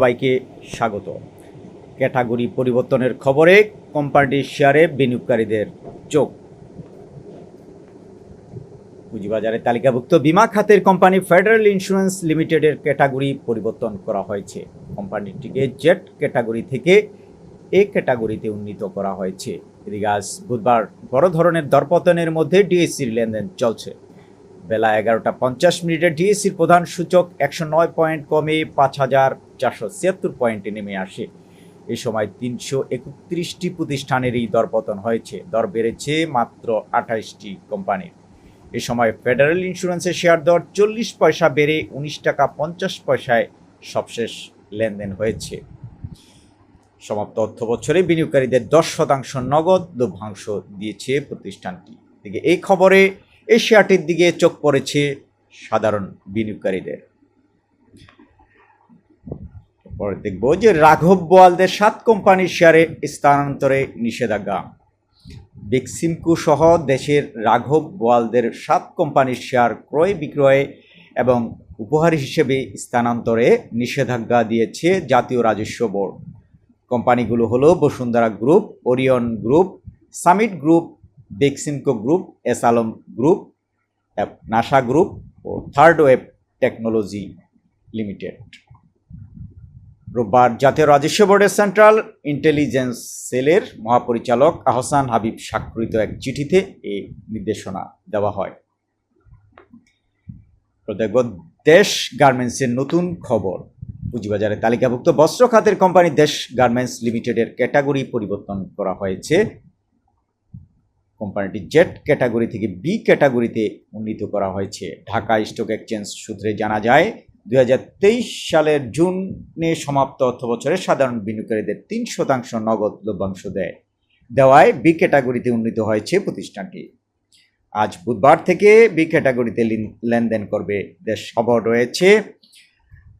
সবাইকে স্বাগত। ক্যাটাগরি পরিবর্তনের খবরে কোম্পানিটির শেয়ারে বিনিয়োগকারীদের চোখ। পুঁজিবাজারে তালিকাভুক্ত বিমা খাতের কোম্পানি ফেডারেল ইন্স্যুরেন্স লিমিটেডের ক্যাটাগরি পরিবর্তন করা হয়েছে। কোম্পানিটিকে জেট ক্যাটাগরি থেকে এ ক্যাটাগরিতে উন্নীত করা হয়েছে। এদিকে আজ বুধবার বড় ধরনের দরপতনের মধ্যে ডিএসসির লেনদেন চলছে। বেলা এগারোটা পঞ্চাশ মিনিটে ডিএসসির প্রধান সূচক একশো নয় পয়েন্ট কমে পাঁচ হাজার চারশো ছিয়াত্তর পয়েন্টে নেমে আসে। এ সময় তিনশো একত্রিশটি প্রতিষ্ঠানের প্রতিষ্ঠানেরই দরপতন হয়েছে। দর বেড়েছে মাত্র আঠাইশটি কোম্পানির। এ সময় ফেডারেল ইন্স্যুরেন্সের শেয়ার দর চল্লিশ পয়সা বেড়ে উনিশ টাকা পঞ্চাশ পয়সায় সবশেষ লেনদেন হয়েছে। সমাপ্ত অর্থ বছরে বিনিয়োগকারীদের দশ শতাংশ নগদ লভ্যাংশ দিয়েছে প্রতিষ্ঠানটি। এই খবরে এই শেয়ারটির দিকে চোখ পড়েছে সাধারণ বিনিয়োগকারীদের। পরে দেখব যে রাঘব বোয়ালদের সাত কোম্পানির শেয়ারে স্থানান্তরে নিষেধাজ্ঞা। বেক্সিমকো সহ দেশের রাঘব বোয়ালদের সাত কোম্পানির শেয়ার ক্রয় বিক্রয় এবং উপহার হিসেবে স্থানান্তরে নিষেধাজ্ঞা দিয়েছে জাতীয় রাজস্ব বোর্ড। কোম্পানিগুলো হলো Bashundhara group, Orion group, Summit group Beximco group S Alam group Nassa group ও থার্ড ওয়েব টেকনোলজি লিমিটেড রোববার জাতীয় রাজস্ব বোর্ডের সেন্ট্রাল ইন্টেলিজেন্স সেলের মহাপরিচালক আহসান হাবিব স্বাক্ষরিত এক চিঠিতে এই নির্দেশনা দেওয়া হয়। দেশ গার্মেন্টসের নতুন খবর। পুঁজিবাজারে তালিকাভুক্ত বস্ত্র খাতের কোম্পানি দেশ গার্মেন্টস লিমিটেডের ক্যাটাগরি পরিবর্তন করা হয়েছে। কোম্পানিটি জেট ক্যাটাগরি থেকে বি ক্যাটাগরিতে উন্নীত করা হয়েছে। ঢাকা স্টক এক্সচেঞ্জ সূত্রে জানা যায় দু হাজার তেইশ সালের জুনে সমাপ্ত অর্থ বছরে সাধারণ বিনিয়োগকারীদের তিন শতাংশ নগদ লভ্যাংশ দেয়। দেওয়ায় বি ক্যাটাগরিতে উন্নীত হয়েছে প্রতিষ্ঠানটি। আজ বুধবার থেকে বি ক্যাটাগরিতে লেনদেন করবে দেশ। খবর রয়েছে,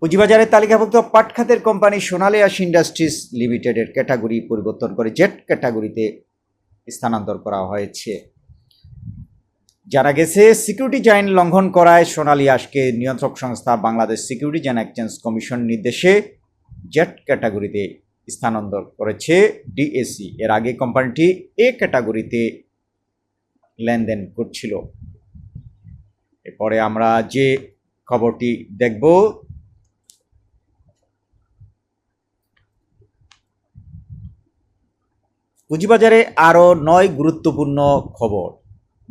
পুঁজিবাজারের তালিকাভুক্ত পাট খাতের কোম্পানি সোনালিয়াস ইন্ডাস্ট্রিজ লিমিটেডের ক্যাটাগরি পরিবর্তন করে জেট ক্যাটাগরিতে স্থানান্তর করা হয়েছে। জানা গেছে সিকিউরিটি আইন লঙ্ঘন করায় সোনালী আশকে নিয়ন্ত্রক সংস্থা Bangladesh security and exchange commission নির্দেশে জেট ক্যাটাগরিতে স্থানান্তর করেছে ডিএসি এর আগে কোম্পানিটি এ ক্যাটাগরিতে লেনদেন করছিল। এরপরে আমরা যে খবরটি দেখব পুঁজিবাজারে আরও নয় গুরুত্বপূর্ণ খবর,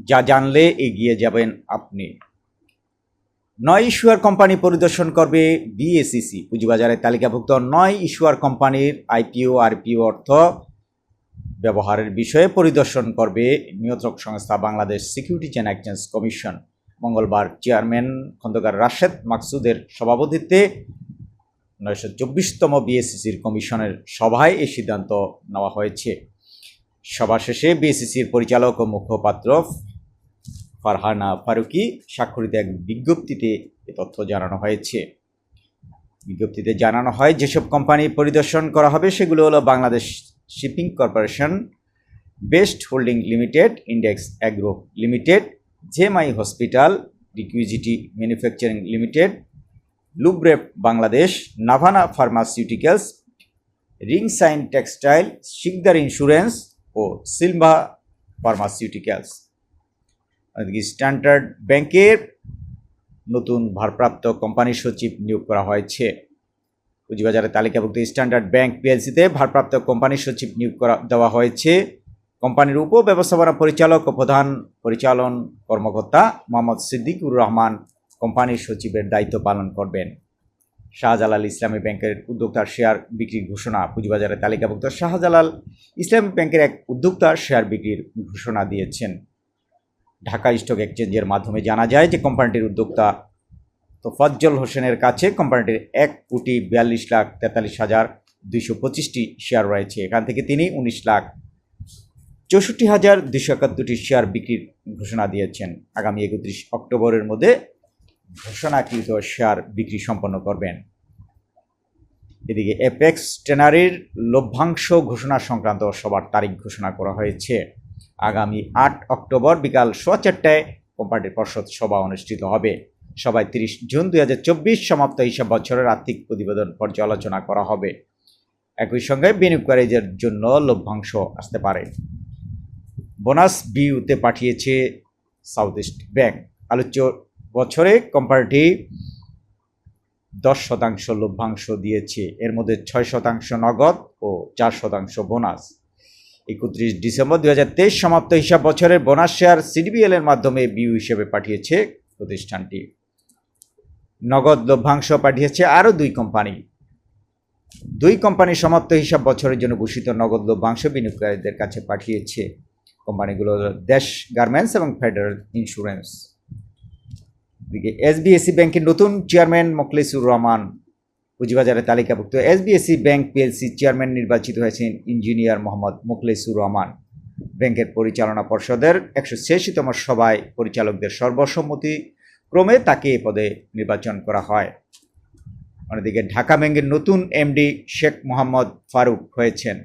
যা জানলে এগিয়ে যাবেন আপনি। নয় ইস্যুয়ার কোম্পানি পরিদর্শন করবে বিএসিসি পুঁজিবাজারে তালিকাভুক্ত নয় ইস্যুয়ার কোম্পানির আইপিও, আরপিও অর্থ ব্যবহারের বিষয়ে পরিদর্শন করবে নিয়ন্ত্রক সংস্থা Bangladesh security and exchange commission. মঙ্গলবার চেয়ারম্যান খন্দকার রাশেদ মাকসুদের সভাপতিত্বে নয়শো চব্বিশতম বিএসসিসির কমিশনের সভায় এই সিদ্ধান্ত নেওয়া হয়েছে। সভা শেষে বিএসসিসির পরিচালক ও মুখপাত্র ফারহানা ফারুকি স্বাক্ষরিত এক বিজ্ঞপ্তিতে এ তথ্য জানানো হয়েছে। বিজ্ঞপ্তিতে জানানো হয়, যেসব কোম্পানি পরিদর্শন করা হবে সেগুলো হলো Bangladesh shipping corporation, best holding limited, index agro limited JMI hospital, রিকুইজিটি manufacturing limited লুব্রেপ Bangladesh, Navana pharmaceuticals ring sign textile, Sikder insurance ও সিলভা ফার্মাসিউটিক্যালস। স্ট্যান্ডার্ড ব্যাংকের নতুন ভারপ্রাপ্ত কোম্পানির সচিব নিয়োগ করা হয়েছে। পুঁজিবাজারে তালিকাভুক্ত স্ট্যান্ডার্ড ব্যাংক পিএলসিতে ভারপ্রাপ্ত কোম্পানির সচিব নিয়োগ করা, দেওয়া হয়েছে। কোম্পানির উপ ব্যবস্থাপনা পরিচালক ও প্রধান পরিচালন কর্মকর্তা মোহাম্মদ সিদ্দিকুর রহমান কোম্পানির সচিবের দায়িত্ব পালন করবেন। শাহজালাল ইসলামী ব্যাংকের উদ্যোক্তার শেয়ার বিক্রির ঘোষণা পুঁজিবাজারে তালিকাভুক্ত শাহজালাল ইসলামী ব্যাংকের এক উদ্যোক্তা শেয়ার বিক্রির ঘোষণা দিয়েছেন। ঢাকা স্টক এক্সচেঞ্জের মাধ্যমে জানা যায় যে কোম্পানিটির উদ্যোক্তা তোফাজ্জল হোসেনের কাছে কোম্পানিটির এক কোটি বিয়াল্লিশ লাখ তেতাল্লিশ হাজার দুইশো পঁচিশটি শেয়ার রয়েছে। এখান থেকে তিনি উনিশ লাখ চৌষট্টি হাজার দুশো একাত্তরটি শেয়ার বিক্রির ঘোষণা দিয়েছেন। আগামী একত্রিশ অক্টোবরের মধ্যে ঘোষণাকৃত শেয়ার বিক্রি সম্পন্ন করবেন? এদিকে এপেক্স টেনারির লভ্যাংশ ঘোষণা সংক্রান্ত সবার তারিখ ঘোষণা করা হয়েছে। আগামী আট অক্টোবর বিকাল সোয়া চারটায় কোম্পানির পর্ষদ সভা অনুষ্ঠিত হবে। সবাই তিরিশ জুন দুই হাজার চব্বিশ সমাপ্ত হিসাব বছরের আর্থিক প্রতিবেদন পর্যালোচনা করা হবে। একই সঙ্গে বিনিয়োগকারীদের জন্য লভ্যাংশ আসতে পারে। বোনাস বিউতে পাঠিয়েছে সাউথ ইস্ট ব্যাংক আলোচ্য বছরে কোম্পানিটি দশ শতাংশ লভ্যাংশ দিয়েছে। এর মধ্যে ছয় শতাংশ নগদ ও চার শতাংশ বোনাস। একত্রিশ ডিসেম্বর দুই হাজার তেইশ সমাপ্ত হিসাব বছরের বোনাস শেয়ার সিডিবিএল এর মাধ্যমে বিউ হিসেবে পাঠিয়েছে প্রতিষ্ঠানটি। নগদ লভ্যাংশ পাঠিয়েছে আরও দুই কোম্পানি দুই কোম্পানি সমাপ্ত হিসাব বছরের জন্য ঘোষিত নগদ লভ্যাংশ বিনিয়োগকারীদের কাছে পাঠিয়েছে। কোম্পানিগুলো দেশ গার্মেন্টস এবং ফেডারেল ইন্স্যুরেন্স এদিকে এসবিএসসি ব্যাংকের নতুন চেয়ারম্যান মোখলেসুর রহমান পুঁজিবাজারে তালিকাভুক্ত এসবিএসসি ব্যাংক পিএলসি চেয়ারম্যান নির্বাচিত হয়েছেন ইঞ্জিনিয়ার মোহাম্মদ মোখলেসুর রহমান। ব্যাংকের পরিচালনা পর্ষদের একশো ছিয়াশিতম সভায় পরিচালকদের সর্বসম্মতি ক্রমে তাকে এ পদে নির্বাচন করা হয়। অন্যদিকে ঢাকা ব্যাংকের নতুন এমডি শেখ মোহাম্মদ ফারুক হয়েছেন।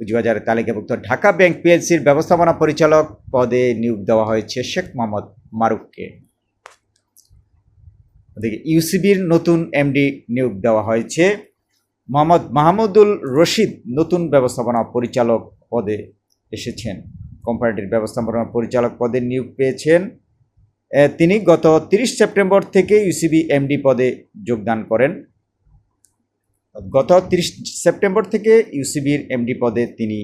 পুঁজিবাজারের তালিকাভুক্ত ঢাকা ব্যাংক পিএলসির ব্যবস্থাপনা পরিচালক পদে নিয়োগ দেওয়া হয়েছে শেখ মোহাম্মদ মারুককে ওদিকে ইউসিবির নতুন এমডি নিয়োগ দেওয়া হয়েছে। মোহাম্মদ মাহমুদুল রশিদ নতুন ব্যবস্থাপনা পরিচালক পদে এসেছেন। কোম্পানিটির ব্যবস্থাপনা পরিচালক পদে নিয়োগ পেয়েছেন। তিনি গত তিরিশ সেপ্টেম্বর থেকে ইউসিবি এমডি পদে যোগদান করেন। গত তিরিশ সেপ্টেম্বর থেকে ইউসিবির এমডি পদে তিনি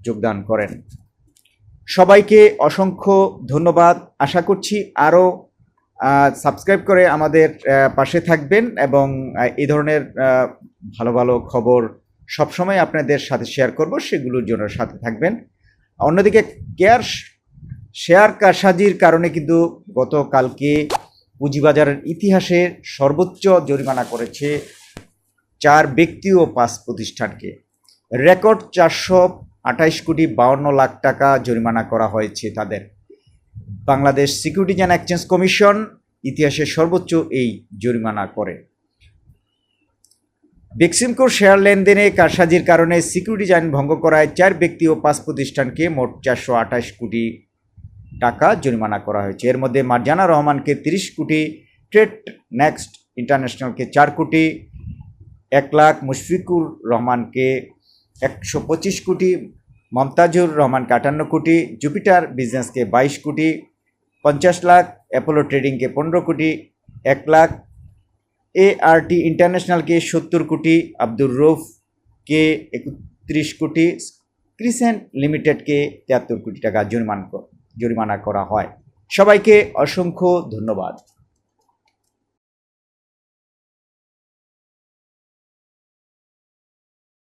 যোগদান করেন। সবাইকে অসংখ্য ধন্যবাদ। আশা করছি আরও সাবস্ক্রাইব করে আমাদের পাশে থাকবেন এবং এই ধরনের ভালো ভালো খবর সবসময় আপনাদের সাথে শেয়ার করব, সেগুলোর জন্য সাথে থাকবেন। অন্যদিকে কেয়ার শেয়ার কারসাজির কারণে কিন্তু গতকালকে পুঁজিবাজারের ইতিহাসে সর্বোচ্চ জরিমানা করেছে চার ব্যক্তি ও পাঁচ প্রতিষ্ঠানকে। রেকর্ড চারশো আঠাইশ কোটি বাউন্ন লাখ টাকা জরিমানা করা হয়েছে তাদের। Bangladesh securities and exchange commission ইতিহাসের সর্বোচ্চ এই জরিমানা করে। বেক্সিমকোর শেয়ার লেনদেনে কারসাজির কারণে সিকিউরিটিজ আইন ভঙ্গ করায় চার ব্যক্তি ও পাঁচ প্রতিষ্ঠানকে মোট চারশো আঠাশ কোটি টাকা জরিমানা করা হয়েছে। এর মধ্যে মার্জানা রহমানকে তিরিশ কোটি, ট্রেড নেক্সট ইন্টারন্যাশনালকে চার কোটি, এক লাখ মুশফিকুর রহমানকে একশো পঁচিশ কোটি, মমতাজুর রহমানকে আটান্ন কোটি, জুপিটার বিজনেসকে বাইশ কোটি পঞ্চাশ লাখ অ্যাপোলো ট্রেডিংকে পনেরো কোটি, এক লাখ এআরটি ইন্টারন্যাশনালকে সত্তর কোটি আব্দুর রৌফকে একত্রিশ কোটি ক্রিসেন্ট লিমিটেডকে তিয়াত্তর কোটি টাকা জরিমান জরিমানা করা হয়। সবাইকে অসংখ্য ধন্যবাদ।